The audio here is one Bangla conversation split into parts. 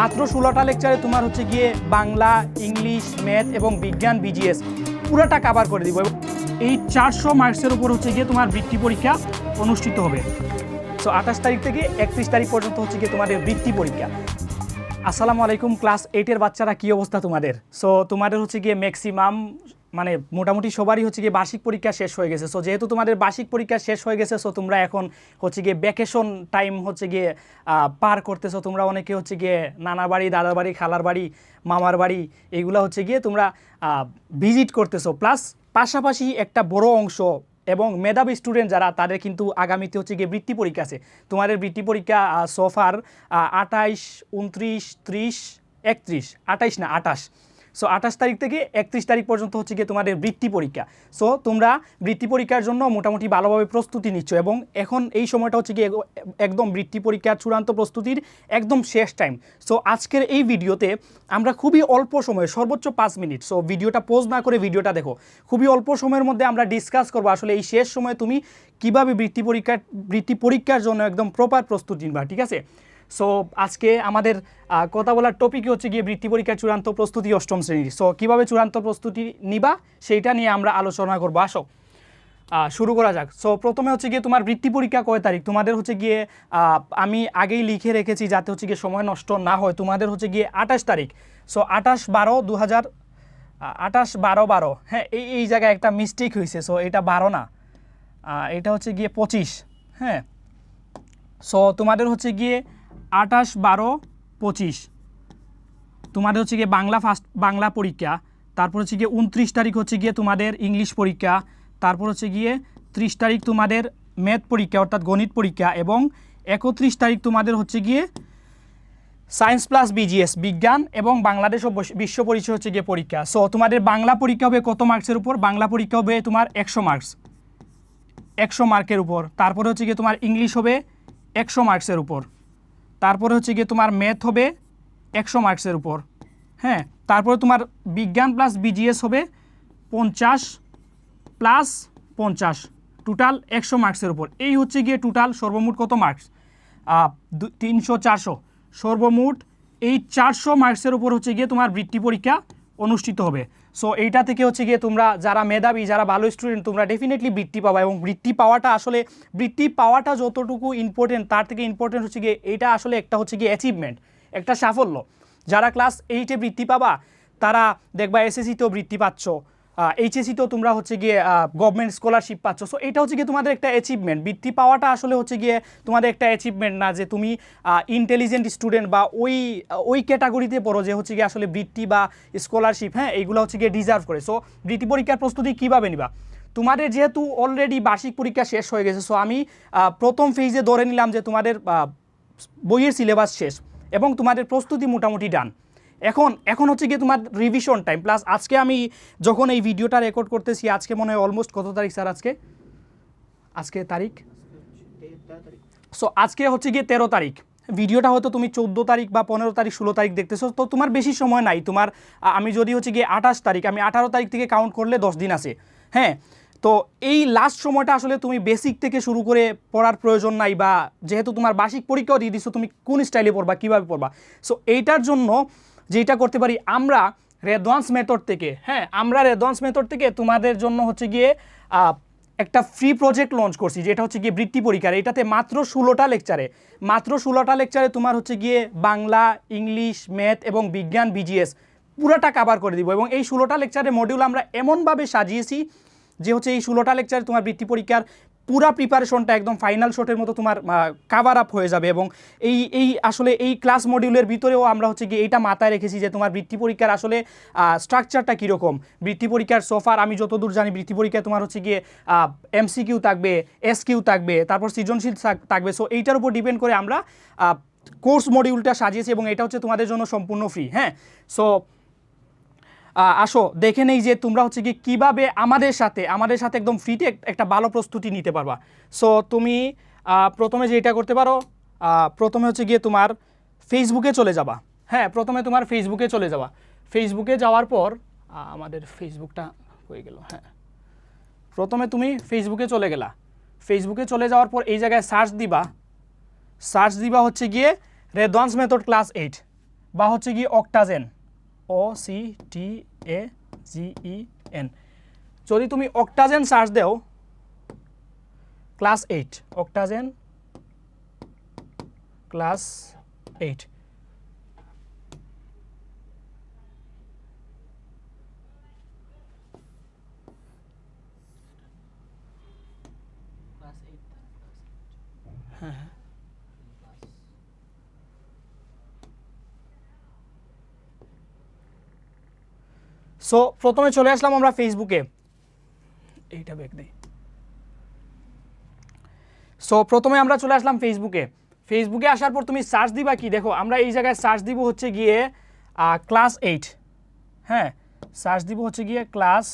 মাত্র ষোলোটা লেকচারে তোমার হচ্ছে গিয়ে বাংলা, ইংলিশ ম্যাথ এবং বিজ্ঞান বিজিএস পুরোটা কাভার করে দিব এই চারশো মার্কসের উপর হচ্ছে গিয়ে তোমার বৃত্তি পরীক্ষা অনুষ্ঠিত হবে। সো আঠাশ তারিখ থেকে একত্রিশ তারিখ পর্যন্ত হচ্ছে গিয়ে তোমাদের বৃত্তি পরীক্ষা। আসসালামু আলাইকুম ক্লাস এইটের বাচ্চারা কি অবস্থা তোমাদের? সো তোমাদের হচ্ছে গিয়ে ম্যাক্সিমাম মানে মোটামুটি সবারই হচ্ছে গিয়ে বার্ষিক পরীক্ষা শেষ হয়ে গেছে। সো যেহেতু তোমাদের বার্ষিক পরীক্ষা শেষ হয়ে গেছে সো তোমরা এখন হচ্ছে গিয়ে ভ্যাকেশন টাইম হচ্ছে গিয়ে পার করতেছো। তোমরা অনেকে হচ্ছে গিয়ে নানা বাড়ি, দাদার বাড়ি, খালার বাড়ি, মামার বাড়ি এগুলো হচ্ছে গিয়ে তোমরা ভিজিট করতেছো। প্লাস পাশাপাশি একটা বড় অংশ এবং মেধাবী স্টুডেন্ট যারা, তাদের কিন্তু আগামীতে হচ্ছে গিয়ে বৃত্তি পরীক্ষা আছে। তোমাদের বৃত্তি পরীক্ষা সোফার আঠাইশ উনত্রিশ ত্রিশ, একত্রিশ, আঠাইশ না, আঠাশ। সো আঠাশ তারিখ থেকে একত্রিশ তারিখ পর্যন্ত হচ্ছে গিয়ে তোমাদের বৃত্তি পরীক্ষা। সো তোমরা বৃত্তি পরীক্ষার জন্য মোটামুটি ভালোভাবে প্রস্তুতি নিচ্ছ এবং এখন এই সময়টা হচ্ছে গিয়ে একদম বৃত্তি পরীক্ষার চূড়ান্ত প্রস্তুতির একদম শেষ টাইম সো আজকের এই ভিডিওতে আমরা খুবই অল্প সময়ে, সর্বোচ্চ পাঁচ মিনিট সো ভিডিওটা পোজ না করে ভিডিওটা দেখো, খুবই অল্প সময়ের মধ্যে আমরা ডিসকাস করব আসলে এই শেষ সময়ে তুমি কীভাবে বৃত্তি পরীক্ষার বৃত্তি পরীক্ষার জন্য একদম প্রপার প্রস্তুতি নিবা, ঠিক আছে? সো আজকে আমাদের কথা বলার টপিকই হচ্ছে গিয়ে বৃত্তি পরীক্ষার চূড়ান্ত প্রস্তুতি অষ্টম শ্রেণির। সো কীভাবে চূড়ান্ত প্রস্তুতি নিবা সেইটা নিয়ে আমরা আলোচনা করব। আসো। শুরু করা যাক। সো প্রথমে হচ্ছে গিয়ে তোমার বৃত্তি পরীক্ষা কয় তারিখ? তোমাদের হচ্ছে গিয়ে আমি আগেই লিখে রেখেছি যাতে হচ্ছে গিয়ে সময় নষ্ট না হয়। তোমাদের হচ্ছে গিয়ে আঠাশ তারিখ। সো আঠাশ বারো দু হাজার আঠাশ বারো বারো। হ্যাঁ এই এই জায়গায় একটা মিস্টেক হয়েছে। সো এটা বারো না। এটা হচ্ছে গিয়ে পঁচিশ। হ্যাঁ। সো তোমাদের হচ্ছে গিয়ে আঠাশ বারো পঁচিশ। তোমাদের হচ্ছে গিয়ে বাংলা ফার্স্ট, বাংলা পরীক্ষা, তারপর হচ্ছে গিয়ে উনত্রিশ তারিখ হচ্ছে গিয়ে তোমাদের ইংলিশ পরীক্ষা, তারপর হচ্ছে গিয়ে ত্রিশ তারিখ তোমাদের ম্যাথ পরীক্ষা, অর্থাৎ গণিত পরীক্ষা এবং একত্রিশ তারিখ তোমাদের হচ্ছে গিয়ে সায়েন্স প্লাস বিজিএস, বিজ্ঞান এবং বাংলাদেশ ও বিশ্ব পরিচয় হচ্ছে গিয়ে পরীক্ষা। সো তোমাদের বাংলা পরীক্ষা হবে কত মার্কসের উপর? বাংলা পরীক্ষা হবে তোমার একশো মার্কস। একশো মার্কের উপর। তারপরে হচ্ছে গিয়ে তোমার ইংলিশ হবে একশো মার্কসের উপর। তারপরে হচ্ছে গিয়ে তোমার ম্যাথ হবে একশো মার্কসের উপর। হ্যাঁ তারপরে তোমার বিজ্ঞান প্লাস বিজিএস হবে পঞ্চাশ প্লাস পঞ্চাশ। টোটাল একশো মার্কসের উপর। এই হচ্ছে গিয়ে টোটাল সর্বমোট কত মার্কস তিনশো, চারশো। সর্বমোট এই চারশো মার্কসের উপর হচ্ছে গিয়ে তোমার বৃত্তি পরীক্ষা অনুষ্ঠিত হবে। সো এইটা থেকে হচ্ছে গিয়ে তোমরা যারা মেধাবী, যারা ভালো স্টুডেন্ট তোমরা ডেফিনেটলি বৃত্তি পাবা এবং বৃত্তি পাওয়াটা আসলে, বৃত্তি পাওয়াটা যতটুকু ইম্পর্টেন্ট তার থেকে ইম্পর্টেন্ট হচ্ছে গিয়ে এটা আসলে একটা হচ্ছে গিয়ে অ্যাচিভমেন্ট একটা সাফল্য। যারা ক্লাস এইটে বৃত্তি পাবা, তারা দেখবা এসএসসিতেও বৃত্তি পাচ্ছ। এইচএসিতেও তোমরা হচ্ছে গিয়ে গভর্নমেন্ট স্কলারশিপ পাচ্ছ। সো এটা হচ্ছে গিয়ে তোমাদের একটা অ্যাচিভমেন্ট বৃত্তি পাওয়াটা আসলে হচ্ছে গিয়ে তোমাদের একটা অ্যাচিভমেন্ট না যে তুমি ইন্টেলিজেন্ট স্টুডেন্ট বা ওই ওই ক্যাটাগরিতে পড়ো যে হচ্ছে গিয়ে আসলে বৃত্তি বা স্কলারশিপ হ্যাঁ এইগুলো হচ্ছে গিয়ে ডিজার্ভ করে। সো বৃত্তি পরীক্ষার প্রস্তুতি কীভাবে নিবা? তোমাদের যেহেতু অলরেডি বার্ষিক পরীক্ষা শেষ হয়ে গেছে সো আমি প্রথম ফেজে ধরে নিলাম যে তোমাদের বইয়ের সিলেবাস শেষ এবং তোমাদের প্রস্তুতি মোটামুটি ডান এখন এখন হচ্ছে গিয়ে তোমার রিভিশন টাইম প্লাস আজকে আমি যখন এই ভিডিওটা রেকর্ড করতেছি, আজকে মনে হয় অলমোস্ট কত তারিখ স্যার আজকে? আজকে তারিখ? সো আজকে হচ্ছে গিয়ে তেরো তারিখ। ভিডিওটা হয়তো তুমি চোদ্দ তারিখ বা পনেরো তারিখ, ষোলো তারিখ দেখতেছো। তো তোমার বেশি সময় নাই। তোমার আমি যদি হচ্ছে গিয়ে আঠাশ তারিখ, আমি আঠারো তারিখ থেকে কাউন্ট করলে দশ দিন আছে। হ্যাঁ? তো এই লাস্ট সময়টা আসলে তুমি বেসিক থেকে শুরু করে পড়ার প্রয়োজন নাই বা যেহেতু তোমার বার্ষিক পরীক্ষাও দিয়ে দিচ্ছ তুমি কোন স্টাইলে পড়বা, কীভাবে পড়বা? সো এইটার জন্য যেটা করতে পারি আমরা রেদওয়ান্স মেথড থেকে হ্যাঁ আমরা রেদওয়ান্স মেথড থেকে তোমাদের জন্য হচ্ছে গিয়ে একটা ফ্রি প্রজেক্ট লঞ্চ করছি, যেটা হচ্ছে গিয়ে বৃত্তি পরীক্ষার। এটাতে মাত্র ষোলোটা লেকচারে মাত্র ষোলোটা লেকচারে তোমার হচ্ছে গিয়ে বাংলা, ইংলিশ ম্যাথ এবং বিজ্ঞান বিজিএস পুরোটা কাভার করে দিব এবং এই ষোলোটা লেকচারের মডিউল আমরা এমনভাবে সাজিয়েছি যে হচ্ছে এই ষোলোটা লেকচারে তোমার বৃত্তি পরীক্ষার পুরা প্রিপারেশনটা একদম ফাইনাল শটের মতো তোমার কাভার আপ হয়ে যাবে এবং এই এই আসলে এই ক্লাস মডিউলের ভিতরেও আমরা হচ্ছে গিয়ে এইটা মাথায় রেখেছি যে তোমার বৃত্তি পরীক্ষার আসলে স্ট্রাকচারটা কীরকম? বৃত্তি পরীক্ষার সোফার আমি যতদূর জানি বৃত্তি পরীক্ষায় তোমার হচ্ছে গিয়ে এমসিকিউ থাকবে এস কিউ থাকবে, তারপর সৃজনশীল থাকবে। সো এইটার উপর ডিপেন্ড করে আমরা কোর্স মডিউলটা সাজিয়েছি এবং এটা হচ্ছে তোমাদের জন্য সম্পূর্ণ ফ্রি হ্যাঁ? সো আসো, দেখে নেই যে তোমরা হচ্ছে কি কীভাবে আমাদের সাথে আমাদের সাথে একদম ফ্রিতে একটা ভালো প্রস্তুতি নিতে পারবা। সো তুমি প্রথমে যেটা করতে পারো প্রথমে হচ্ছে গিয়ে তোমার ফেসবুকে চলে যাবা। হ্যাঁ প্রথমে তোমার ফেসবুকে চলে যাবা। ফেসবুকে যাওয়ার পর আমাদের ফেসবুকটা হয়ে গেল হ্যাঁ। প্রথমে তুমি ফেসবুকে চলে গেলা। ফেসবুকে চলে যাওয়ার পর এই জায়গায় সার্চ দিবা। সার্চ দিবা হচ্ছে গিয়ে রেদওয়ান্স মেথড ক্লাস এইট বা হচ্ছে গিয়ে অক্টাজেন ও সি টি এ জি ই এন যদি তুমি অক্টাজেন সার্চ দেও class eight Octagen class eight so প্রথমে চলে আসলাম আমরা ফেসবুকে এইটা ব্যাগ দেই। সো প্রথমে আমরা চলে আসলাম ফেসবুকে ফেসবুকে আসার পর তুমি সার্চ দিবা কি? দেখো আমরা এই জায়গায় সার্চ দিব হচ্ছে গিয়ে ক্লাস এইট হ্যাঁ সার্চ দিব হচ্ছে গিয়ে class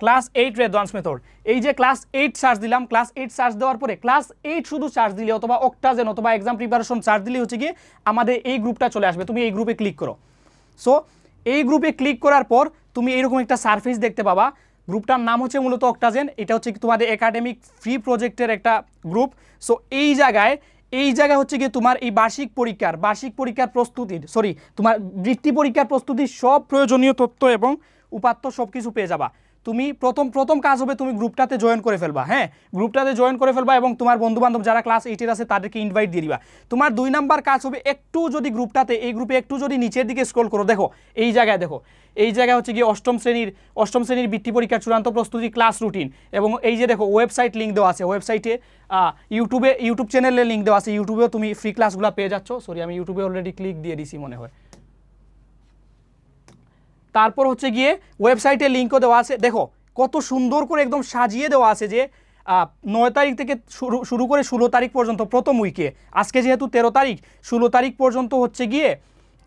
class eight Redwan's method এই যে ক্লাস এইট সার্চ দিলাম ক্লাস এইট সার্চ দেওয়ার পরে ক্লাস এইট শুধু সার্চ দিলে অথবা অক্টাজেন অথবা এক্সাম প্রিপারেশন সার্চ দিলে হচ্ছে গিয়ে আমাদের এই গ্রুপটা চলে আসবে। তুমি এই গ্রুপে ক্লিক করো। সো এই গ্রুপে ক্লিক করার পর তুমি এইরকম একটা সার্ফেস দেখতে পাবা। গ্রুপটার নাম হচ্ছে মূলত অক্টাজেন এটা হচ্ছে কি তোমাদের একাডেমিক ফ্রি প্রজেক্টের একটা গ্রুপ সো এই জায়গায়, এই জায়গা হচ্ছে কি তোমার এই বার্ষিক পরীক্ষার বার্ষিক পরীক্ষার প্রস্তুতির সরি তোমার বৃত্তি পরীক্ষার প্রস্তুতির সব প্রয়োজনীয় তথ্য এবং উপাত্ত সব কিছু পেয়ে যাবা। তুমি প্রথম প্রথম কাজ হবে তুমি গ্রুপটাতে জয়েন করে ফেলবা হ্যাঁ? গ্রুপটাতে জয়েন করে ফেলবা এবং তোমার বন্ধু বান্ধব যারা ক্লাস এইটের আছে তাদেরকে ইনভাইট দিয়ে দিবা। তোমার দুই নাম্বার কাজ হবে একটু যদি গ্রুপটাতে, এই গ্রুপে একটু যদি নিচের দিকে স্ক্রল করো, দেখো, এই জায়গায় দেখো, এই জায়গায় হচ্ছে গিয়ে অষ্টম শ্রেণির অষ্টম শ্রেণির বৃত্তি পরীক্ষার চূড়ান্ত প্রস্তুতি ক্লাস রুটিন এবং এই যে দেখো ওয়েবসাইট লিঙ্ক দেওয়া আছে ওয়েবসাইটে ইউটিউবে ইউটিউব চ্যানেলে লিঙ্ক দেওয়া আছে ইউটিউবেও তুমি ফ্রি ক্লাসগুলো পেয়ে যাচ্ছ। সরি আমি ইউটিউবে অলরেডি ক্লিক দিয়ে দিছি মনে হয়। তারপর হচ্ছে গিয়ে ওয়েবসাইটে লিঙ্কও দেওয়া আছে। দেখো, কত সুন্দর করে একদম সাজিয়ে দেওয়া আছে যে নয় তারিখ থেকে শুরু শুরু করে ষোলো তারিখ পর্যন্ত, প্রথম উইকে আজকে যেহেতু তেরো তারিখ, ষোলো তারিখ পর্যন্ত হচ্ছে গিয়ে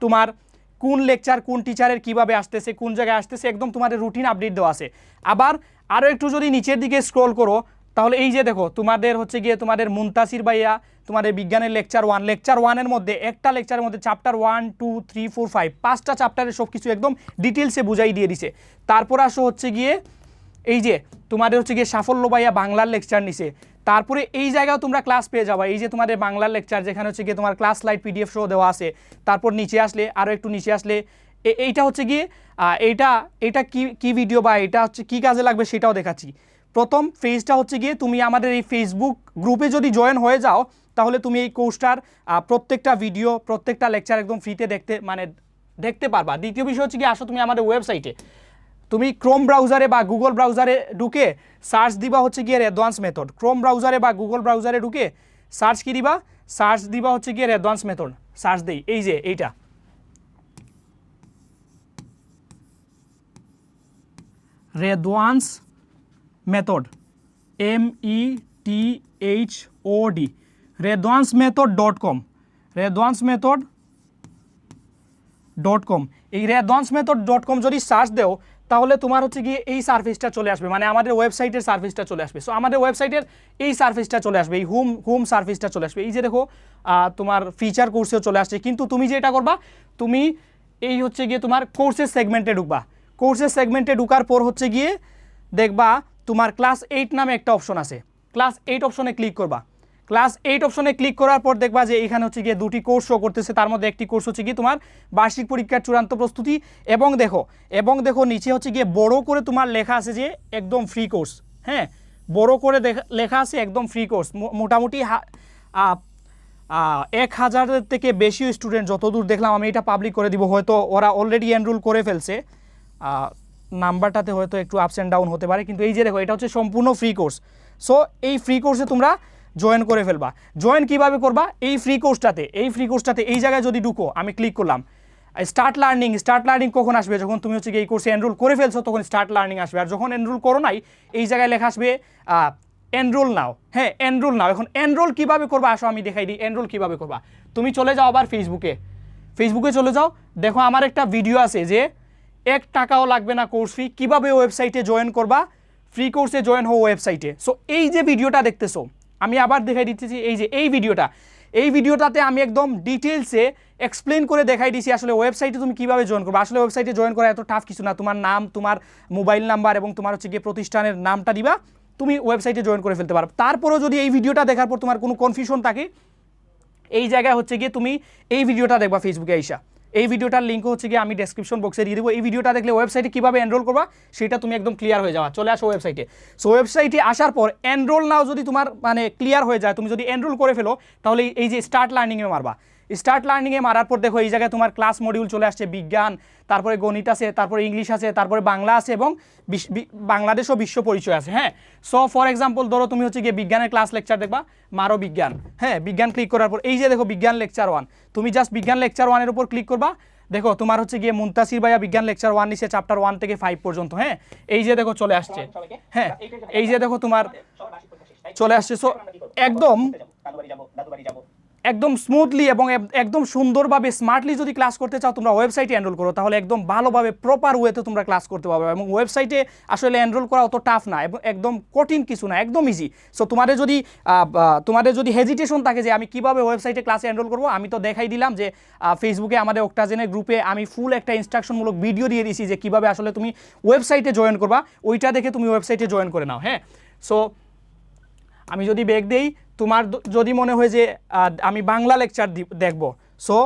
তোমার কোন লেকচার কোন টিচারের কীভাবে আসতেছে, কোন জায়গায় আসতেছে, একদম তোমাদের রুটিন আপডেট দেওয়া আছে। আবার আরও একটু যদি নিচের দিকে স্ক্রল করো তাহলে এই যে দেখো, তোমাদের হচ্ছে গিয়ে তোমাদের মুন্তাসির ভাইয়া, তোমাদের বিজ্ঞানের লেকচার ওয়ান লেকচার ওয়ানের মধ্যে একটা লেকচারের মধ্যে chapter one two three four five পাঁচটা চ্যাপ্টারের সব কিছু একদম ডিটেলসে বুঝাই দিয়ে দিছে। তারপর আসো হচ্ছে গিয়ে, এই যে তোমাদের হচ্ছে গিয়ে সাফল্য ভাইয়া বাংলার লেকচার নিছে। তারপরে এই জায়গাও তোমরা ক্লাস পেয়ে যাবা। এই যে তোমাদের বাংলার লেকচার যেখানে হচ্ছে গিয়ে তোমার ক্লাস লাইট পিডিএফ শো দেওয়া আছে। তারপর নিচে আসলে আরও একটু নিচে আসলে এইটা হচ্ছে গিয়ে এইটা এটা কি কি ভিডিও বা এটা হচ্ছে কি কাজে লাগবে সেটাও দেখাচ্ছি। প্রথম ফেজটা হচ্ছে গিয়ে তুমি আমাদের এই ফেসবুক গ্রুপে যদি জয়েন হয়ে যাও, তাহলে তুমি এই কোর্সটার প্রত্যেকটা ভিডিও প্রত্যেকটা লেকচার একদম ফ্রিতে দেখতে মানে দেখতে পারবা। দ্বিতীয় বিষয় হচ্ছে কি আসো তুমি আমাদের ওয়েবসাইটে তুমি ক্রোম ব্রাউজারে বা গুগল ব্রাউজারে ঢুকে সার্চ দিবা হচ্ছে গিয়ে অ্যাডভান্স মেথড ক্রোম ব্রাউজারে বা গুগল ব্রাউজারে ঢুকে সার্চ কি দিবা? সার্চ দিবা হচ্ছে গিয়ে অ্যাডভান্স মেথড সার্চ দেই। এই যে, এইটা। রেদওয়ান্স method M E T H O D রেদওয়ান্স method dot com রেদওয়ান্স মেথড ডট কম এই রেদওয়ান্স মেথড ডট কম যদি সার্চ দেও, তাহলে তোমার হচ্ছে গিয়ে এই সার্ভিসটা চলে আসবে মানে আমাদের ওয়েবসাইটের সার্ভিসটা চলে আসবে। সো আমাদের ওয়েবসাইটের এই সার্ভিসটা চলে আসবে, এই হোম হোম সার্ভিসটা চলে আসবে। এই যে দেখো তোমার ফিচার কোর্সেও চলে আসছে, কিন্তু তুমি যেটা করবা, তুমি এই হচ্ছে গিয়ে তোমার কোর্সের সেগমেন্টে ঢুকবা। কোর্সের সেগমেন্টে ঢুকার পর হচ্ছে গিয়ে দেখবা তোমার ক্লাস এইট নামে একটা অপশন আছে। ক্লাস এইট অপশনে ক্লিক করবা। ক্লাস এইট অপশনে ক্লিক করার পর দেখবা যে এখানে হচ্ছে গিয়ে দুটি কোর্স শো করতেছে, তার মধ্যে একটি কোর্স হচ্ছে গিয়ে তোমার বার্ষিক পরীক্ষার চূড়ান্ত প্রস্তুতি এবং দেখো এবং দেখো নিচে হচ্ছে গিয়ে বড় করে তোমার লেখা আছে যে একদম ফ্রি কোর্স হ্যাঁ? বড় করে লেখা আছে একদম ফ্রি কোর্স মোটামুটি এক হাজারের থেকে বেশি স্টুডেন্ট যতদূর দেখলাম, আমি এটা পাবলিক করে দিব, হয়তো ওরা অলরেডি এনরোল করে ফেলছে। নাম্বারটাতে হয়তো একটু আপস অ্যান্ড ডাউন হতে পারে, কিন্তু এই যে দেখো, এটা হচ্ছে সম্পূর্ণ ফ্রি কোর্স সো এই ফ্রি কোর্সে তোমরা জয়েন করে ফেলবা। জয়েন কীভাবে করবা? এই ফ্রি কোর্সটাতে এই ফ্রি কোর্সটাতে এই জায়গায় যদি ঢুকো, আমি ক্লিক করলাম। স্টার্ট লার্নিং স্টার্ট লার্নিং কখন আসবে? যখন তুমি হচ্ছে এই কোর্সে এনরোল করে ফেলছো, তখন স্টার্ট লার্নিং আসবে। আর যখন এনরোল করো নাই, এই জায়গায় লেখা আসবে এনরোল নাও হ্যাঁ এনরোল নাও এখন এনরোল কীভাবে করবা? আসো, আমি দেখাই দিই এনরোল কীভাবে করবা। তুমি চলে যাও আবার ফেসবুকে ফেসবুকে চলে যাও। দেখো, আমার একটা ভিডিও আছে যে এক টাকাও লাগবে না কোর্স ফি কীভাবে ওয়েবসাইটে জয়েন করবা? ফ্রি কোর্সে জয়েন হো ওয়েবসাইটে সো এই যে ভিডিওটা দেখতেছো, আমি আবার দেখাই দিচ্ছি এই যে, এই ভিডিওটা এই ভিডিওটাতে আমি একদম ডিটেলসে এক্সপ্লেন করে দেখাই দিছি আসলে ওয়েবসাইটে তুমি কীভাবে জয়েন করবে। আসলে ওয়েবসাইটে জয়েন করা এত টাফ কিছু না। তোমার নাম, তোমার মোবাইল নাম্বার এবং তোমার হচ্ছে গিয়ে প্রতিষ্ঠানের নামটা দিবা, তুমি ওয়েবসাইটে জয়েন করে ফেলতে পারো। তারপরেও যদি এই ভিডিওটা দেখার পর তোমার কোনো কনফিউশন থাকে, এই জায়গায় হচ্ছে গিয়ে তুমি এই ভিডিওটা দেখবা ফেসবুকে আইসা। এই ভিডিওটার লিঙ্ক হচ্ছে গিয়ে আমি ডেসক্রিপশন বক্সে দিয়ে দেবো। এই ভিডিওটা দেখলে ওয়েবসাইটে কীভাবে এনরোল করবা, সেটা তুমি একদম ক্লিয়ার হয়ে যাওয়া চলে আসো ওয়েবসাইটে সো ওয়েবসাইটে আসার পর এনরোল নাও যদি তোমার মানে ক্লিয়ার হয়ে যায়, তুমি যদি এনরোল করে ফেলো, তাহলে এই যে স্টার্ট লার্নিংয়ে মারবা। স্টার্ট লার্নিংয়ে মারার পর দেখো এই জায়গায় তোমার ক্লাস মডিউল চলে আসছে, বিজ্ঞান, তারপরে গণিত আছে, তারপরে ইংলিশ আছে, তারপরে বাংলা আছে এবং বাংলাদেশ ও বিশ্ব পরিচয় আছে হ্যাঁ? সো ফর এক্সাম্পল ধরো তুমি হচ্ছে গিয়ে বিজ্ঞানের ক্লাস লেকচার দেখবা, মারো বিজ্ঞান হ্যাঁ? বিজ্ঞান ক্লিক করার পর, এই যে দেখো বিজ্ঞান লেকচার ওয়ান তুমি জাস্ট বিজ্ঞান লেকচার ওয়ানের উপর ক্লিক করবা, দেখো তোমার হচ্ছে গিয়ে মুন্তাসির ভাইয়া বিজ্ঞান লেকচার ওয়ান নিচে চ্যাপ্টার ওয়ান থেকে ফাইভ পর্যন্ত হ্যাঁ? এই যে দেখো চলে আসছে হ্যাঁ? এই যে দেখো তোমার চলে আসছে সো একদম একদম স্মুথলি এবং একদম সুন্দরভাবে স্মার্টলি যদি ক্লাস করতে চাও, তোমরা ওয়েবসাইটে এনরোল করো। তাহলে একদম ভালোভাবে প্রপার ওয়েতে তোমরা ক্লাস করতে পারবে এবং ওয়েবসাইটে আসলে এনরোল করা অত টাফ না এবং একদম কঠিন কিছু না, একদম ইজি সো তোমাদের যদি তোমাদের যদি হেজিটেশন থাকে যে আমি কীভাবে ওয়েবসাইটে ক্লাসে এনরোল করব, আমি তো দেখাই দিলাম যে ফেসবুকে আমাদের অক্টাজেনের গ্রুপে আমি ফুল একটা ইনস্ট্রাকশনমূলক ভিডিও দিয়ে দিয়েছি যে কীভাবে আসলে তুমি ওয়েবসাইটে জয়েন করবা। ওইটা দেখে তুমি ওয়েবসাইটে জয়েন করে নাও হ্যাঁ? সো আমি যদি বেগ দেই তোমার যদি মনে হয় যে আমি বাংলা লেকচার দেখব। সো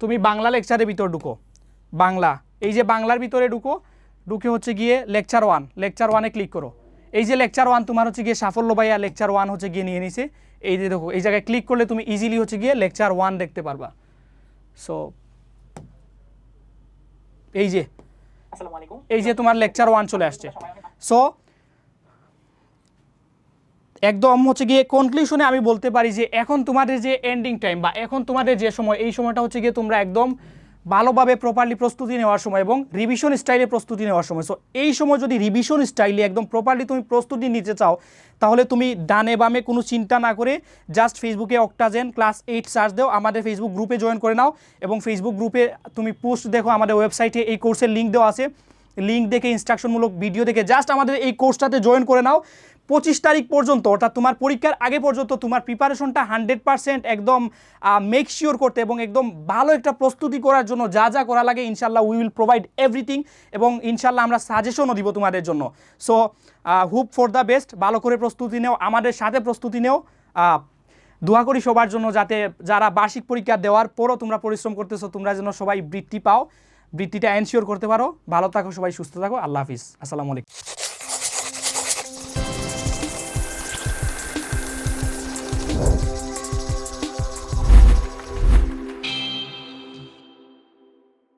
তুমি বাংলা লেকচারের ভিতর ঢুকো। বাংলা। এই যে বাংলার ভিতরে ঢুকো ঢুকে হচ্ছে গিয়ে লেকচার ওয়ান লেকচার ওয়ানে ক্লিক করো। এই যে লেকচার ওয়ান তোমার হচ্ছে গিয়ে সাফল্য ভাইয়া লেকচার ওয়ান হচ্ছে গিয়ে নিয়ে নিছে। এই যে দেখো এই জায়গায় ক্লিক করলে তুমি ইজিলি হচ্ছে গিয়ে লেকচার ওয়ান দেখতে পারবা। সো এই যে এই যে তোমার লেকচার ওয়ান চলে আসছে। সো একদম হচ্ছে গিয়ে কনক্লুশনে আমি বলতে পারি যে এখন তোমাদের যে এন্ডিং টাইম বা এখন তোমাদের যে সময়, এই সময়টা হচ্ছে গিয়ে তোমরা একদম ভালোভাবে প্রপারলি প্রস্তুতি নেওয়ার সময় এবং রিভিশন স্টাইলে প্রস্তুতি নেওয়ার সময়। সো এই সময় যদি রিভিশন স্টাইলে একদম প্রপারলি তুমি প্রস্তুতি নিতে চাও, তাহলে তুমি ডানে বামে কোনো চিন্তা না করে জাস্ট ফেসবুকে অক্টাজেন ক্লাস এইট সার্চ দেও, আমাদের ফেসবুক গ্রুপে জয়েন করে নাও এবং ফেসবুক গ্রুপে তুমি পোস্ট দেখো আমাদের ওয়েবসাইটে এই কোর্সের লিঙ্ক দেওয়া আছে। লিঙ্ক দেখে ইনস্ট্রাকশনমূলক ভিডিও দেখে জাস্ট আমাদের এই কোর্সটাতে জয়েন করে নাও। পঁচিশ তারিখ পর্যন্ত, অর্থাৎ তোমার পরীক্ষার আগে পর্যন্ত তোমার প্রিপারেশনটা হান্ড্রেড পার্সেন্ট একদম মেক শিওর করতে এবং একদম ভালো একটা প্রস্তুতি করার জন্য যা যা করা লাগে ইনশাল্লাহ উই উইল প্রোভাইড এভরিথিং এবং ইনশাল্লাহ আমরা সাজেশনও দিব তোমাদের জন্য। So hope for the best ভালো করে প্রস্তুতি নেও, আমাদের সাথে প্রস্তুতি নেও। দোয়া করি সবার জন্য যাতে যারা বার্ষিক পরীক্ষা দেওয়ার পরও তোমরা পরিশ্রম করতেছো, তোমরা যেন সবাই বৃত্তি পাও, বৃত্তিটা এনশিওর করতে পারো। ভালো থাকো সবাই, সুস্থ থাকো। আল্লাহ হাফিজ। আসসালামু আলাইকুম।